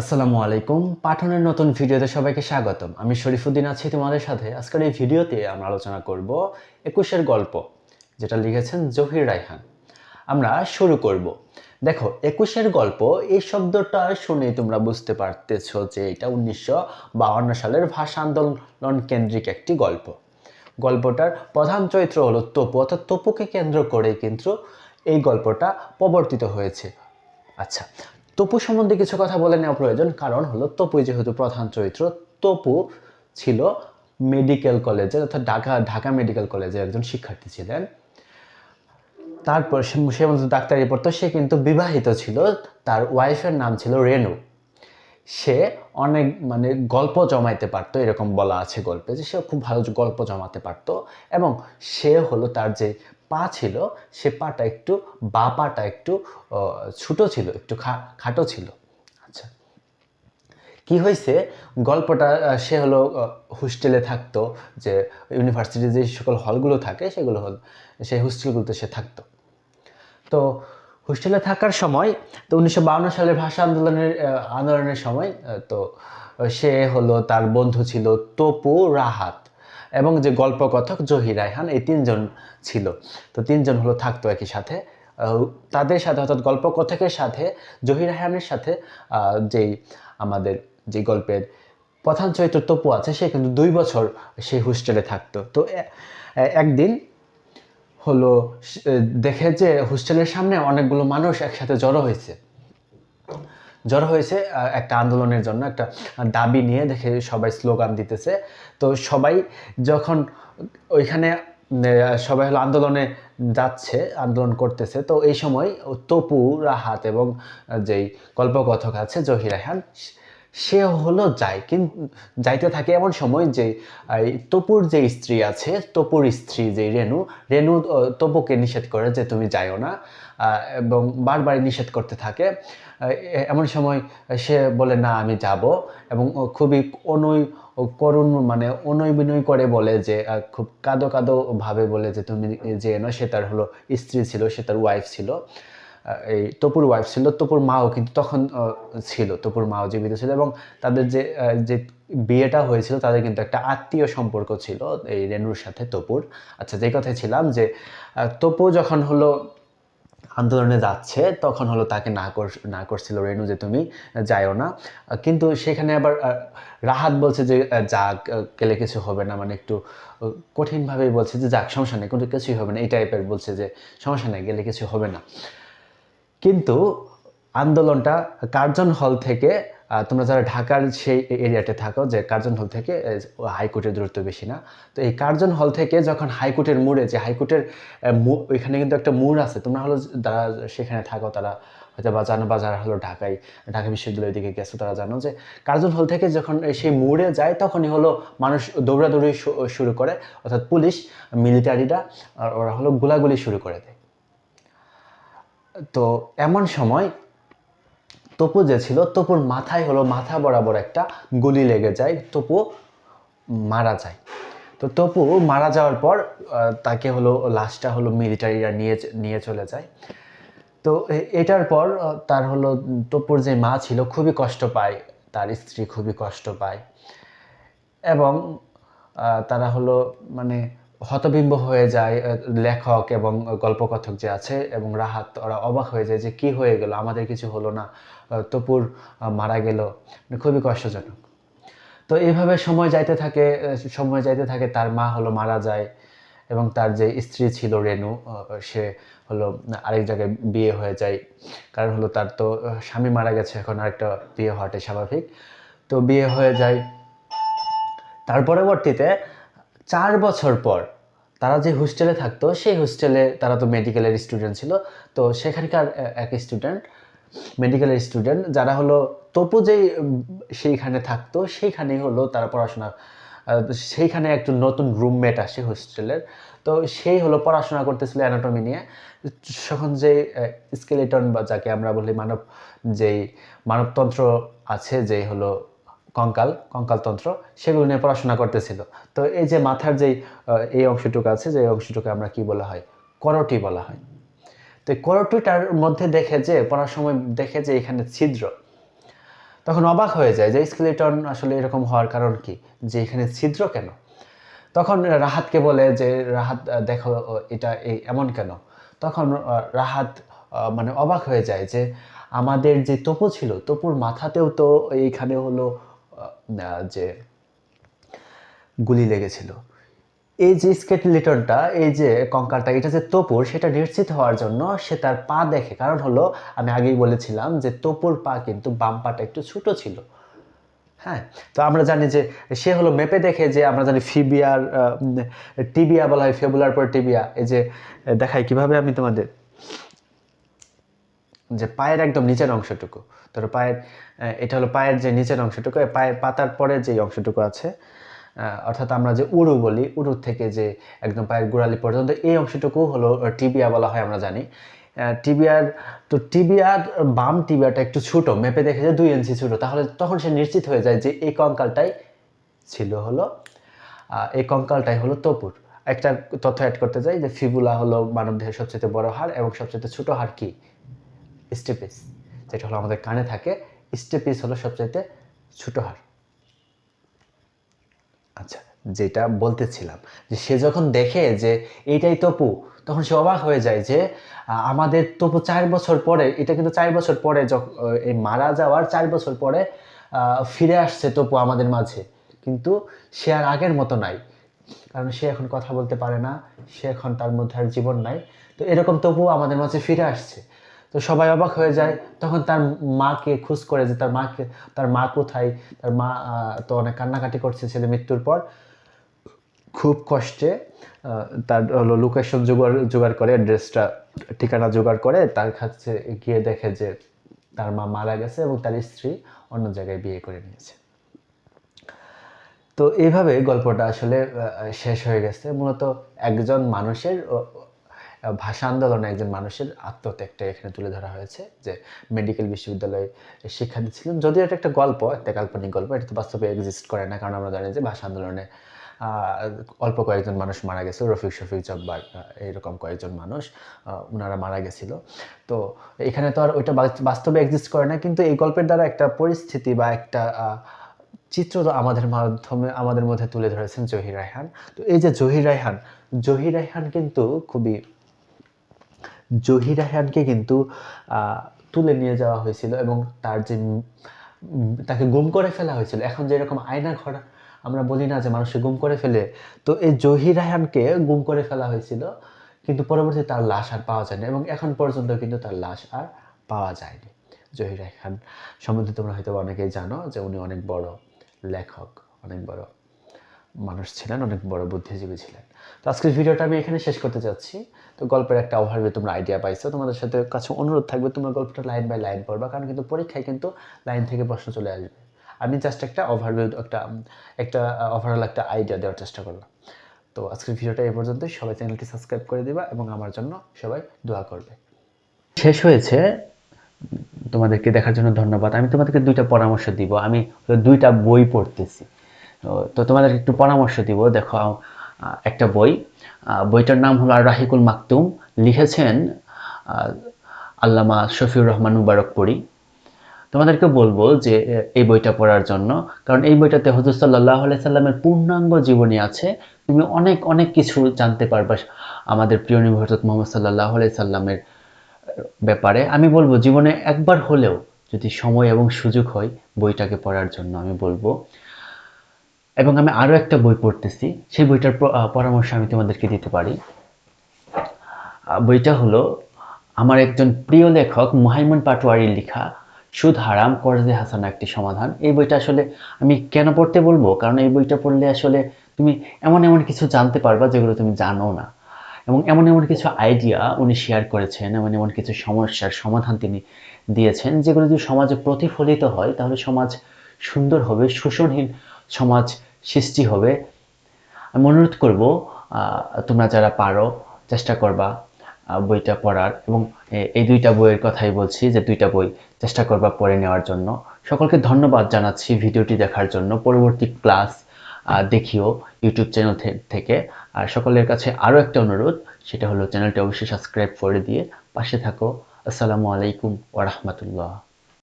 আসসালামু আলাইকুম। পাঠনের নতুন ভিডিওতে সবাইকে স্বাগতম। আমি শরীফুদ্দিন আছি তোমাদের সাথে। আজকের এই ভিডিওতে আমরা আলোচনা করব একুশের গল্প, যেটা লিখেছেন জহির রায়হান। আমরা শুরু করব। দেখো, একুশের গল্প, এই শব্দটা শুনেই তোমরা বুঝতে পারতেছ যে এটা উনিশশো বাউন্ন সালের ভাষা আন্দোলন কেন্দ্রিক একটি গল্প। গল্পটার প্রধান চরিত্র হলো তপু, অর্থাৎ তপুকে কেন্দ্র করে কিন্তু এই গল্পটা প্রবর্তিত হয়েছে। আচ্ছা তপু সম্বন্ধে কিছু কথা বলে নেওয়া প্রয়োজন। কারণ হলো তপু যেহেতু প্রধান চরিত্র, তপু ছিল মেডিকেল কলেজের অর্থাৎ ঢাকা ঢাকা মেডিকেল কলেজের একজন শিক্ষার্থী ছিলেন। তারপর সে ডাক্তারি পড়তো, সে কিন্তু বিবাহিত ছিল, তার ওয়াইফের নাম ছিল রেনু সে অনেক মানে গল্প জমাইতে পারতো, এরকম বলা আছে গল্পে যে সে খুব ভালো গল্প জমাতে পারতো। এবং সে হলো তার যে পা ছিল, সে পাটা একটু, বা পাটা একটু ছোটো ছিল, একটু খাটো ছিল। আচ্ছা। কি হয়েছে গল্পটা সে হলো হোস্টেলে থাকতো, যে ইউনিভার্সিটির যে সকল হলগুলো থাকে, সেগুলো হল, সেই হোস্টেলগুলোতে সে থাকতো। তো হোস্টেলে থাকার সময়, তো উনিশশো সালের ভাষা আন্দোলনের আন্দোলনের সময় তো সে হলো তার বন্ধু ছিল তপু রাহাত। এবং যে গল্পকথক জহির রায়হান, এই তিনজন ছিল। তো তিনজন হলো থাকতো একই সাথে। তাদের সাথে অর্থাৎ গল্পকথকের সাথে জহির রায়হানের সাথে যেই আমাদের যে গল্পের প্রধান চরিত্র তপু আছে, সে কিন্তু দুই বছর সে হোস্টেলে থাকতো। তো একদিন হলো দেখে যে হোস্টেলের সামনে অনেকগুলো মানুষ একসাথে জড়ো হয়েছে। জড়ো হয়েছে একটা আন্দোলনের জন্য, একটা দাবি নিয়ে দেখে সবাই স্লোগান দিতেছে। তো সবাই যখন ওইখানে সবাই হলো আন্দোলনে যাচ্ছে, আন্দোলন করতেছে, তো এই সময় তপু রাহাত এবং যেই কল্পকথক আছে, জহির রায়হান সে হলো যায় কিন্তু যাইতে থাকে এমন সময় যে তপুর যে স্ত্রী আছে তপুর স্ত্রী যে রেনু আহ, তপুকে নিষেধ করে যে তুমি যাইও না এবং বারবার নিষেধ করতে থাকে। এমন সময় সে বলে না আমি যাব। এবং খুবই অনৈ করুণ মানে অনৈ বিনয় করে বলে যে খুব কাদো কাদো ভাবে বলে যে তুমি যে না সে তার হলো স্ত্রী ছিল সে তার ওয়াইফ ছিল। এই তপুর ওয়াইফ ছিল, তপুর মাও কিন্তু তখন ছিল, তপুর মাও জীবিত ছিল এবং তাদের যে যে বিয়েটা হয়েছিল তাদের কিন্তু একটা আত্মীয় সম্পর্ক ছিল, এই রেনুর সাথে তপুর। আচ্ছা যে কথায় ছিলাম যে তপু যখন হলো আন্দোলনে যাচ্ছে, তখন হলো তাকে না কর, না করছিল রেনু যে তুমি যাইও না। কিন্তু সেখানে আবার রাহাত বলছে যে যাক গেলে কিছু হবে না মানে একটু কঠিনভাবেই বলছে যে, যাক, সমস্যা নেই, কোনো কিছুই হবে না, এই টাইপের বলছে যে, সমস্যা নেই, গেলে কিছু হবে না। কিন্তু আন্দোলনটা কার্জন হল থেকে তোমরা যারা ঢাকার সেই এরিয়াতে থাকো যে কার্জন হল থেকে হাইকোর্টের দূরত্ব বেশি না। তো এই কার্জন হল থেকে যখন হাইকোর্টের মোড়ে, যে হাইকোর্টের ওইখানে কিন্তু একটা মোড় আছে, তোমরা হলো যারা সেখানে থাকো, তারা হয়তো বা জানো বা যারা হলো ঢাকায়, ঢাকা বিশ্ববিদ্যালয়ের দিকে গেছো, তারা জানো যে কার্জন হল থেকে যখন সেই মোড়ে যায়, তখনই হলো মানুষ দৌড়াদৌড়ি শুরু করে, অর্থাৎ পুলিশ, মিলিটারিরা ওরা হলো গোলাগুলি শুরু করে দেয়। তো এমন সময় তপু যে ছিল, তপুর মাথায় হলো, মাথা বরাবর একটা গুলি লেগে যায়, তপু মারা যায়। তো তপু মারা যাওয়ার পর তাকে হলো, লাশটা হলো মিলিটারিরা নিয়ে নিয়ে চলে যায়। তো এটার পর তার হলো, তপুর যে মা ছিল, খুবই কষ্ট পায়। তার স্ত্রী খুবই কষ্ট পায়। এবং তারা হলো মানে হতবিম্ব হয়ে যায় লেখক এবং গল্পকথক যে আছে এবং রাহাত, ওরা অবাক হয়ে যায় যে, কি হয়ে গেল? আমাদের কিছু হলো না। তপুর মারা গেল। খুবই কষ্টজনক। তো এইভাবে সময় যাইতে থাকে সময় যাইতে থাকে, তার মা হলো মারা যায় এবং তার যে স্ত্রী ছিল রেনু সে হলো আরেক জায়গায় বিয়ে হয়ে যায়। কারণ হলো তার তো স্বামী মারা গেছে, এখন আরেকটা বিয়ে হওয়াটাই স্বাভাবিক। তো বিয়ে হয়ে যায়। তার পরবর্তীতে চার বছর পর তারা যে হোস্টেলে থাকতো, সেই হোস্টেলে তারা তো মেডিকেলের স্টুডেন্ট ছিল। তো সেখানকার এক স্টুডেন্ট, মেডিকেলের স্টুডেন্ট, যারা হলো তপু যেই সেইখানে থাকতো সেইখানেই হলো তারা পড়াশোনা সেইখানে একটু নতুন রুমমেট আসে হোস্টেলের। তো সেই হলো পড়াশোনা করতেছিল অ্যানাটমি নিয়ে। তখন যে স্কেলেটন বা যাকে আমরা বলি মানব, যেই মানবতন্ত্র আছে যে হলো কঙ্কাল, কঙ্কালতন্ত্র, সেগুলো নিয়ে পড়াশোনা করতেছিল। তো এই যে মাথার যেই এই অংশটুকু আছে, যে অংশটুকু আমরা কি বলা হয়? করটি বলা হয়। তো এই করটিটার মধ্যে দেখে যে, পড়ার সময় দেখে যে এখানে ছিদ্র। তখন অবাক হয়ে যায় যে স্কেলেটন আসলে এরকম হওয়ার কারণ কি? যে এখানে ছিদ্র কেন? তখন রাহাতকে বলে যে, রাহাত দেখো এটা এই এমন কেন? তখন রাহাত মানে অবাক হয়ে যায় যে, আমাদের যে তপু ছিল, তপুর মাথাতেও তো এইখানে হলো যে গুলি লেগেছিল। এই যে স্কেটলিটনটা এই যে কঙ্কালটা, এটা যে তপুর, সেটা নিশ্চিত হওয়ার জন্য সে তার পা দেখে। কারণ হলো, আমি আগেই বলেছিলাম যে তপুর পা কিন্তু বাম পাটা একটু ছোটো ছিল। হ্যাঁ তো আমরা জানি যে সে হলো মেপে দেখে যে, আমরা জানি ফিবিয়ার টিবিয়া বলা হয়, ফেবুলার পর টিবিয়া। এই যে, দেখাই কীভাবে আমি তোমাদের যে পায়ের একদম নিচের অংশটুকু। ধরো পায়ের এটা হলো পায়ের যে নিচের অংশটুকু পায়ের পাতার পরে যে অংশটুকু আছে অর্থাৎ আমরা যে উড়ু বলি উড়ু থেকে যে একদম পায়ের গোড়ালি পর্যন্ত, এই অংশটুকু হলো টিবিয়া বলা হয় আমরা জানি। টিবিয়ার, তো টিবিয়ার বাম টিবিয়াটা একটু ছোটো, মেপে দেখে যে দুই ইঞ্চি ছোটো, তাহলে তখন সে নিশ্চিত হয়ে যায় যে এই কঙ্কালটাই ছিল হলো এই কঙ্কালটাই হলো তপুর। একটা তথ্য অ্যাড করতে চাই যে ফিবুলা হলো মানবদেহের সবচেয়ে বড় হাড় এবং সবচেয়ে ছোট হাড় কি? স্টেপিস, যেটা হলো আমাদের কানে থাকে, স্টেপিস হলো সবচাইতে ছোট হাড়। আচ্ছা যেটা বলতেছিলাম, যে সে যখন দেখে যে এইটাই তপু, তখন সে অবাক হয়ে যায় যে আমাদের তপু চার বছর পরে, এটা কিন্তু চার বছর পরে এই মারা যাওয়ার চার বছর পরে ফিরে আসছে তপু আমাদের মাঝে। কিন্তু সে আর আগের মতো নাই, কারণ সে এখন কথা বলতে পারে না, সে এখন তার মধ্যে আর জীবন নাই। তো এরকম তবু আমাদের মাঝে ফিরে আসছে। তো সবাই অবাক হয়ে যায়। তখন তার মাকে খুঁজ করে যে তার মাকে, তার মা কোথায়? তার মা তো অনেক কান্নাকাটি করছে ছেলে মৃত্যুর পর। খুব কষ্টে তার হলো লোকেশন জোগাড় জোগাড় করে, অ্যাড্রেসটা, ঠিকানা জোগাড় করে তার কাছে গিয়ে দেখে যে তার মা মারা গেছে এবং তার স্ত্রী অন্য জায়গায় বিয়ে করে নিয়েছে। তো এইভাবে গল্পটা আসলে শেষ হয়ে গেছে। মূলত একজন মানুষের ভাষা আন্দোলনে একজন মানুষের আত্মত্যাগটা এখানে তুলে ধরা হয়েছে যে মেডিকেল বিশ্ববিদ্যালয়ে শিক্ষা দিচ্ছিলেন যদিও এটা একটা গল্প একটা কাল্পনিক গল্প এটা তো বাস্তবে এক্সিস্ট করে না কারণ আমরা জানি যে ভাষা আন্দোলনে অল্প কয়েকজন মানুষ মারা গেছে রফিক শফিক জব্বার আহ, এইরকম কয়েকজন মানুষ ওনারা মারা গেছিল। তো এখানে তো আর ওইটা বাস্তবে এক্সিস্ট করে না কিন্তু এই গল্পের দ্বারা একটা পরিস্থিতি বা একটা চিত্র তো আমাদের মাধ্যমে আমাদের মধ্যে তুলে ধরেছেন জহির রায়হান। তো এই যে জহির রায়হান জহির রায়হান কিন্তু খুবই জহির রায়হানকে কিন্তু তুলে নিয়ে যাওয়া হয়েছিল এবং তার যে তাকে গুম করে ফেলা হয়েছিল। এখন যেরকম আয়না ঘর, আমরা বলি না যে মানুষকে গুম করে ফেলে। তো এই জহির রায়হানকে গুম করে ফেলা হয়েছিল, কিন্তু পরবর্তী তার লাশ আর পাওয়া যায়নি এবং এখন পর্যন্ত কিন্তু তার লাশ আর পাওয়া যায়নি। জহির রায়হান সম্বন্ধে তোমরা হয়তো অনেকেই জানো যে উনি অনেক বড় লেখক, অনেক বড় মানুষ ছিলেন, অনেক বড় বুদ্ধিজীবী ছিলেন। তো আজকের ভিডিওটা আমি এখানে শেষ করতে যাচ্ছি। তো গল্পের একটা ওভারভিউ তোমরা আইডিয়া পাইছো। তোমাদের সাথে কাছে অনুরোধ থাকবে, তোমরা গল্পটা লাইন বাই লাইন পড়বা, কারণ কিন্তু পরীক্ষায় কিন্তু লাইন থেকে প্রশ্ন চলে আসবে। আমি জাস্ট একটা ওভারভিউ একটা একটা ওভারঅল একটা আইডিয়া দেওয়ার চেষ্টা করলাম। তো আজকের ভিডিওটা এই পর্যন্তই। সবাই চ্যানেলটি সাবস্ক্রাইব করে দিবা এবং আমার জন্য সবাই দোয়া করবে। শেষ হয়েছে। তোমাদেরকে দেখার জন্য ধন্যবাদ। আমি তোমাদেরকে দুইটা পরামর্শ দিব। আমি দুইটা বই পড়তেছি। তো- তোমাদেরকে একটু পরামর্শ দিব। দেখো একটা বই। বইটার নাম হলো রাহিকুল মাকতুম। লিখেছেন আল্লামা শফিউর রহমান মুবারকপুরি। তোমাদেরকে বলব যে, এই বইটা পড়ার জন্য, কারণ এই বইটাতে হজরত সাল্লাহ সাল্লামের পূর্ণাঙ্গ জীবনী আছে। তুমি অনেক অনেক কিছু জানতে পারবা আমাদের প্রিয় নবী হজরত মোহাম্মদ সাল্লাহ সাল্লামের ব্যাপারে। আমি বলব, জীবনে একবার হলেও যদি সময় এবং সুযোগ হয় বইটাকে পড়ার জন্য আমি বলব। এবং আমি আরও একটা বই পড়তেছি। সেই বইটার পরামর্শ আমি তোমাদেরকে দিতে পারি। বইটা হলো, আমার একজন প্রিয় লেখক মুহাইমন পাটোয়ারির লেখা সুদ হারাম, করজে হাসানা একটি সমাধান। এই বইটা আসলে আমি কেন পড়তে বলব? কারণ এই বইটা পড়লে আসলে তুমি এমন এমন কিছু জানতে পারবা যেগুলো তুমি জানো না। এবং এমন এমন কিছু আইডিয়া উনি শেয়ার করেছেন, এমন এমন কিছু সমস্যার সমাধান তিনি দিয়েছেন, যেগুলো যদি সমাজে প্রতিফলিত হয়, তাহলে সমাজ সুন্দর হবে, শোষণহীন সমাজ সৃষ্টি হবে। আমি অনুরোধ করব তোমরা যারা পারো, চেষ্টা করবা বইটা পড়ার এবং এই দুইটা বইয়ের কথাই বলছি যে দুইটা বই চেষ্টা করবা পড়ে নেওয়ার জন্য। সকলকে ধন্যবাদ জানাচ্ছি ভিডিওটি দেখার জন্য। পরবর্তী ক্লাস দেখিও ইউটিউব চ্যানেল থেকে। আর সকলের কাছে আরও একটা অনুরোধ, সেটা হলো চ্যানেলটি অবশ্যই সাবস্ক্রাইব করে দিয়ে পাশে থাকো। আসসালামু আলাইকুম ওয়া রাহমাতুল্লাহ।